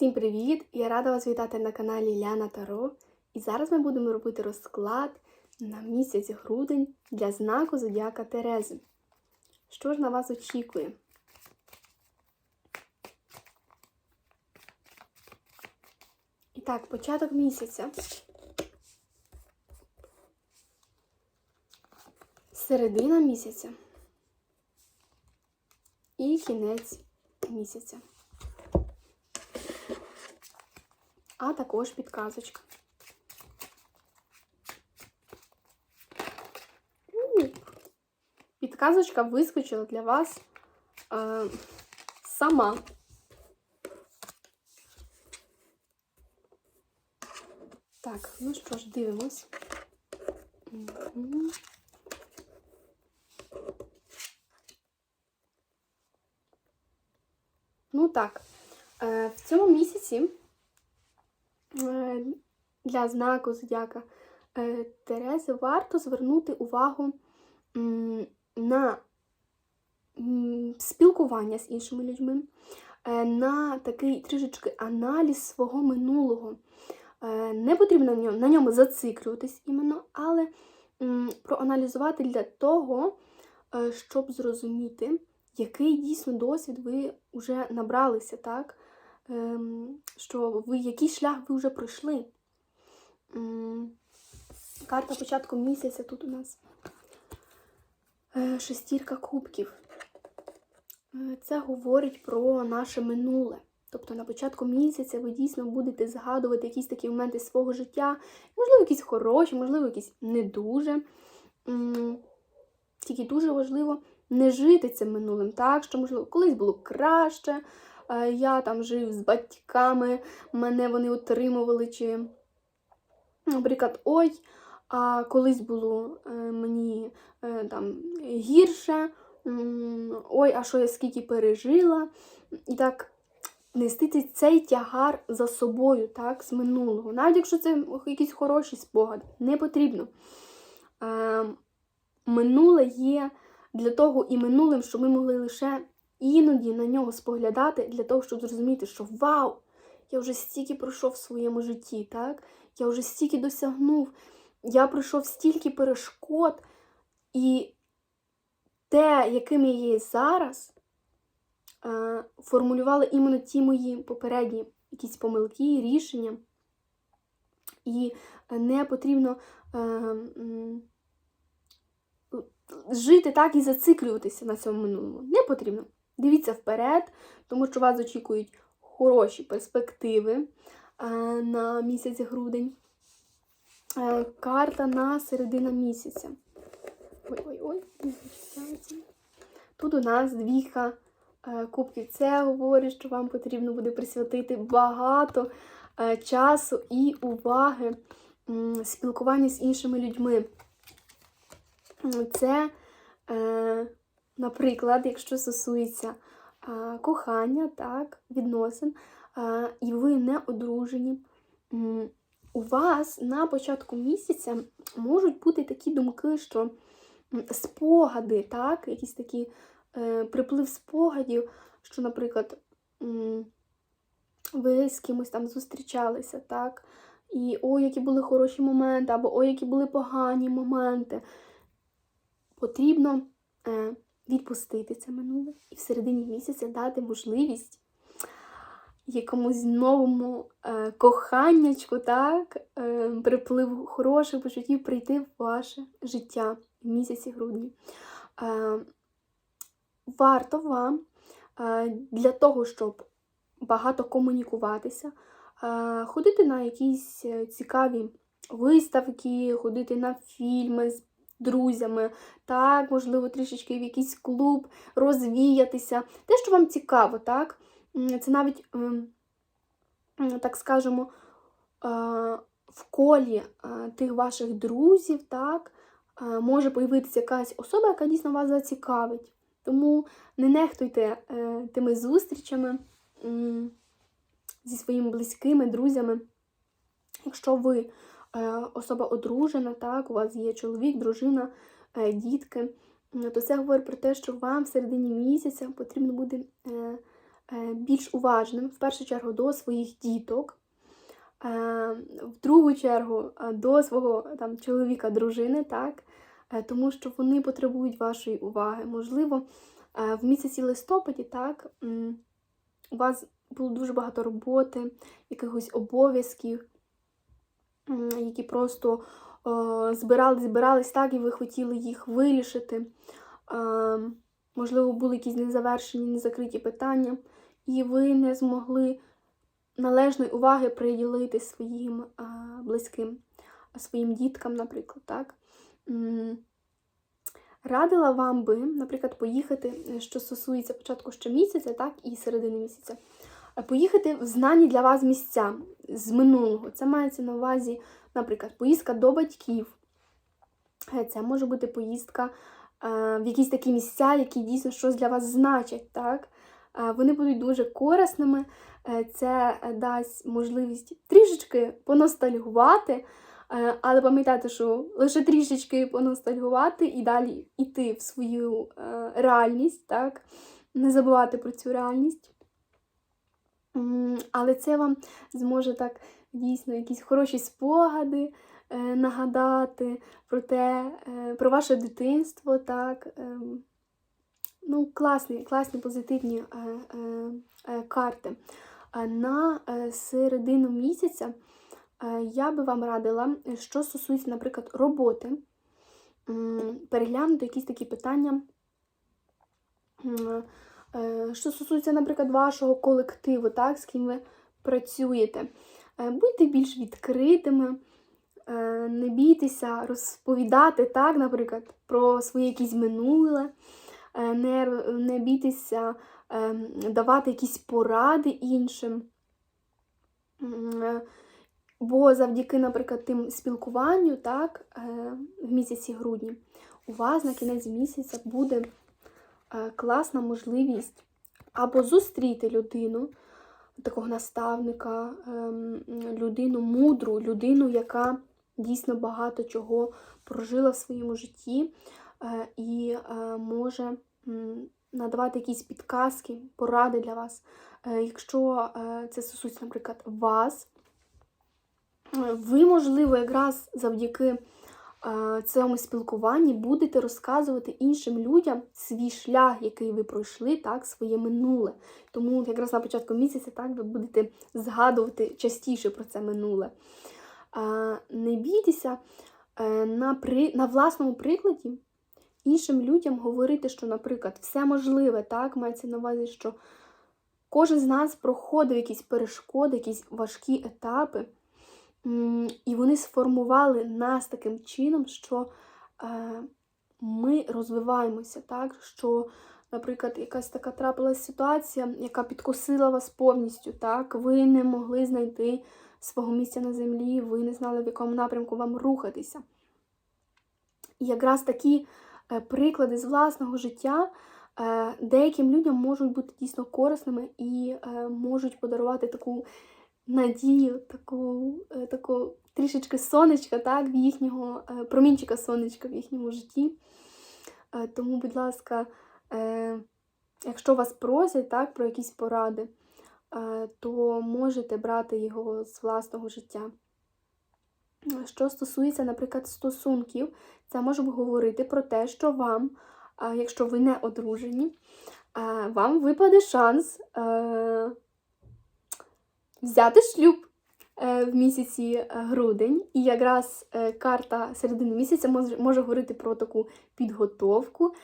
Всім привіт! Я рада вас вітати на каналі Ляна Таро. І зараз ми будемо робити розклад на місяць грудень для знаку Зодіака Терези. Що ж на вас очікує? І так, початок місяця. Середина місяця і кінець місяця. А також підказочка. Підказочка вискочила для вас е, сама. Так, ну що ж, дивимось. Ну так, е, в цьому місяці для знаку зодіака е, Терези варто звернути увагу на спілкування з іншими людьми, е, на такий трішечки аналіз свого минулого. Не потрібно на ньому зациклюватись іменно, але проаналізувати для того, щоб зрозуміти, який дійсно досвід ви вже набралися, так? Ем, що ви який шлях ви вже пройшли. Карта початку місяця тут у нас е, шестірка кубків. Е, це говорить про наше минуле. Тобто на початку місяця ви дійсно будете згадувати якісь такі моменти свого життя, можливо, якісь хороші, можливо, якісь не дуже. Тільки дуже важливо не жити цим минулим, так, що, можливо, колись було краще, я там жив з батьками, мене вони утримували, чи, наприклад, ой, а колись було е, мені е, там гірше, ой, а що я скільки пережила. І так нести цей тягар за собою, так, з минулого. Навіть якщо це якісь хороші спогади, не потрібно. Е, минуле є для того і минулим, що ми могли лише іноді на нього споглядати для того, щоб зрозуміти, що вау! Я вже стільки пройшов в своєму житті, так? Я вже стільки досягнув, я пройшов стільки перешкод, і те, яким я є зараз, е, формулювали іменно ті мої попередні якісь помилки, рішення. І не потрібно е, жити так і зациклюватися на цьому минулому. Не потрібно. Дивіться вперед, тому що вас очікують хороші перспективи на місяць грудень. Е, карта на середина місяця. Ой-ой-ой, Тут у нас двійка е, кубків. Це говорить, що вам потрібно буде присвятити багато е, часу і уваги спілкування з іншими людьми. Це Наприклад, якщо стосується а, кохання, так, відносин, а, і ви не одружені, у вас на початку місяця можуть бути такі думки, що спогади, так, якісь такі е, приплив спогадів, що, наприклад, ви з кимось там зустрічалися, так, і ой, які були хороші моменти, або ой, які були погані моменти. Потрібно. Е, відпустити це минуле і в середині місяця дати можливість якомусь новому е, коханнячку, так, е, приплив хороших почуттів прийти в ваше життя в місяці грудні. Е, варто вам е, для того, щоб багато комунікуватися, е, ходити на якісь е, цікаві виставки, ходити на фільми, друзями, так, можливо, трішечки в якийсь клуб, розвіятися. Те, що вам цікаво, так? Це навіть, ем, так скажемо, в колі тих ваших друзів, так, може появитися якась особа, яка дійсно вас зацікавить. Тому не нехтуйте е, тими зустрічами зі своїми близькими друзями. Якщо ви Е, особа одружена, так, у вас є чоловік, дружина, е, дітки, то це говорить про те, що вам в середині місяця потрібно буде е, е, більш уважним, в першу чергу, до своїх діток, е, в другу чергу е, до свого там, чоловіка, дружини, так? Е, тому що вони потребують вашої уваги. Можливо, е, в місяці листопаді, так, у вас було дуже багато роботи, якихось обов'язків, які просто е, збирались, збирались так, і ви хотіли їх вирішити. Е, можливо, були якісь незавершені, незакриті питання, і ви не змогли належної уваги приділити своїм е, близьким, своїм діткам, наприклад, так. Радила вам би, наприклад, поїхати, що стосується початку щомісяця, так, і середини місяця, поїхати в знані для вас місця з минулого. Це мається на увазі, наприклад, поїздка до батьків. Е, Це може бути поїздка е, в якісь такі місця, які дійсно щось для вас значать. Так? Е, Вони будуть дуже корисними. Е, Це е, дасть можливість трішечки поностальгувати. Е, Але пам'ятайте, що лише трішечки поностальгувати і далі йти в свою е, реальність, так? не забувати про цю реальність. Але це вам зможе так дійсно якісь хороші спогади е, нагадати про те, е, про ваше дитинство, так. ем, Ну, класні, класні позитивні е, е, е, карти. На е, середину місяця е, я би вам радила, е, що стосується, наприклад, роботи, переглянути якісь такі питання. Е, Що стосується, наприклад, вашого колективу, так, з ким ви працюєте, Е, будьте більш відкритими, е, не бійтеся розповідати, так, наприклад, про своє якесь минуле, не, не бійтеся давати якісь поради іншим. Бо завдяки, наприклад, тим спілкуванню, так, в місяці грудні, у вас на кінець місяця буде класна можливість або зустріти людину, такого наставника, ем, людину мудру, людину, яка дійсно багато чого прожила в своєму житті е, і е, може надавати якісь підказки, поради для вас. Е, Якщо е, це стосується, наприклад, вас, е, ви, можливо, якраз завдяки е, цьому спілкуванні будете розказувати іншим людям свій шлях, який ви пройшли, так, своє минуле. Тому якраз на початку місяця так, ви будете згадувати частіше про це минуле. Е, Не бійтеся е, на, при, на власному прикладі іншим людям говорити, що, наприклад, все можливе, так, мається на увазі, що кожен з нас проходив якісь перешкоди, якісь важкі етапи. І вони сформували нас таким чином, що е, ми розвиваємося, так? що, наприклад, якась така трапилась ситуація, яка підкосила вас повністю, так? ви не могли знайти свого місця на землі, ви не знали, в якому напрямку вам рухатися. І якраз такі е, приклади з власного життя е, деяким людям можуть бути дійсно корисними і можуть подарувати таку надію, таку, е, таку трішечки сонечка, так, в їхнього е, промінчика сонечка в їхньому житті. Е, Тому, будь ласка, якщо вас просять так, про якісь поради, то можете брати його з власного життя. Що стосується, наприклад, стосунків, це може говорити про те, що вам, якщо ви не одружені, вам випаде шанс взяти шлюб е, в місяці е, грудень. І якраз е, карта середини місяця може, говорити про таку підготовку,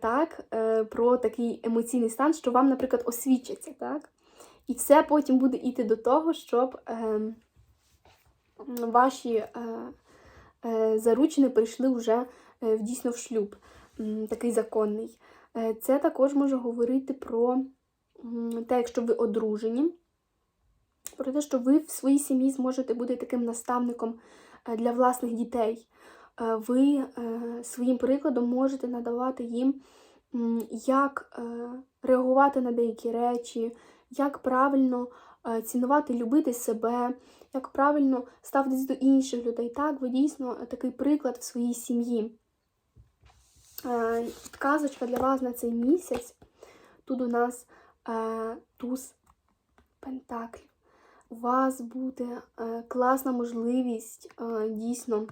так, про такий емоційний стан, що вам, наприклад, освічаться. Так? І все потім буде йти до того, щоб. Ваші заручини прийшли вже дійсно в шлюб, такий законний. Це також може говорити про те, якщо ви одружені, про те, що ви в своїй сім'ї зможете бути таким наставником е, для власних дітей. Е, Ви е, своїм прикладом можете надавати їм, як реагувати на деякі речі, як правильно цінувати, любити себе, як правильно ставитись до інших людей. Так, ви дійсно такий приклад в своїй сім'ї. Казочка для вас на цей місяць. Тут у нас туз пентаклів. У вас буде е, класна можливість е, дійсно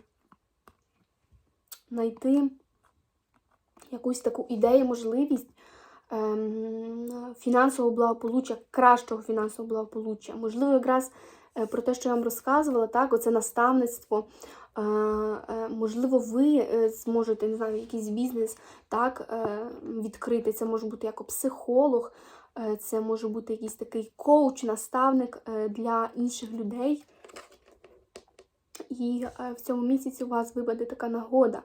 знайти якусь таку ідею, можливість ем, фінансового благополуччя, кращого фінансового благополуччя. Можливо, якраз е, про те, що я вам розказувала, так, оце наставництво. Можливо, ви зможете, не знаю, якийсь бізнес так, відкрити. Це може бути як психолог, це може бути якийсь такий коуч, наставник е, для інших людей. І е, в цьому місяці у вас випаде така нагода.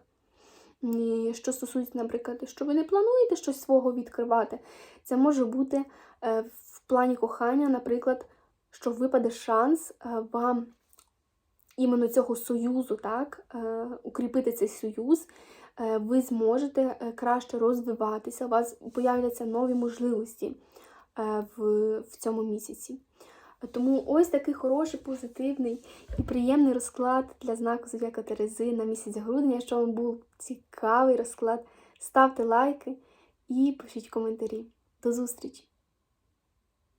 Що стосується, наприклад, що ви не плануєте щось свого відкривати, це може бути е, в плані кохання, наприклад, що випаде шанс е, вам іменно цього союзу, так, е, укріпити цей союз, е, ви зможете е, краще розвиватися, у вас появляться нові можливості е, в, в цьому місяці. Тому ось такий хороший, позитивний і приємний розклад для знаку Зодіака Терези на місяць грудня. Якщо вам був цікавий розклад, ставте лайки і пишіть коментарі. До зустрічі!